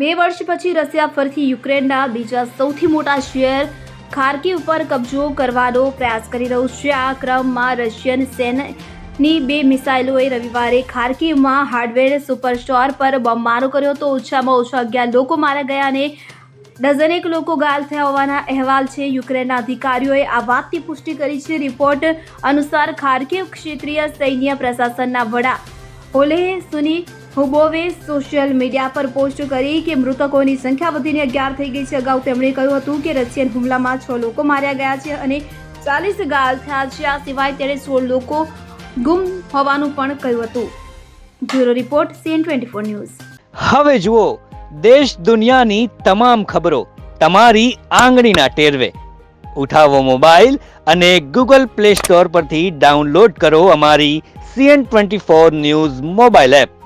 બે વર્ષ પછી રશિયા ફરીથી યુક્રેનના બીજા સૌથી મોટા શહેર ખાર્કિવ ઉપર કબજો કરવાનો પ્રયાસ કરી રહ્યું છે. આ ક્રમમાં રશિયન સેનાની બે મિસાઇલોએ રવિવારે ખાર્કીવમાં હાર્ડવેર સુપરસ્ટોર પર બોમ્બમારો કર્યો તો ઓછામાં ઓછા અગિયાર લોકો મારા ગયા અને ડઝનેક લોકો ઘાયલ થયા હોવાના અહેવાલ છે. યુક્રેનના અધિકારીઓએ આ વાતની પુષ્ટિ કરી છે. રિપોર્ટ અનુસાર ખાર્કિવ ક્ષેત્રીય સૈન્ય પ્રશાસનના વડા ઓલે સુની હુબોવે સોશિયલ મીડિયા પર પોસ્ટ કરી કે મૃતકોની સંખ્યા વધીને અગિયાર થઈ ગઈ છે. અગાઉ તેમણે કહ્યું હતું કે રશિયન હુમલામાં છ લોકો માર્યા ગયા છે અને ચાલીસ ઘાયલ થયા છે. આ સિવાય તેણે સોળ લોકો ગુમ હોવાનું પણ કહ્યું હતું. Bureau report, CN twenty four news. હવે જુઓ, દેશ દુનિયાની તમામ ખબરો તમારી આંગળીના ટેરવે. ઉઠાવો મોબાઈલ અને ગૂગલ પ્લે સ્ટોર પરથી ડાઉનલોડ કરો અમારી CN twenty four news mobile app.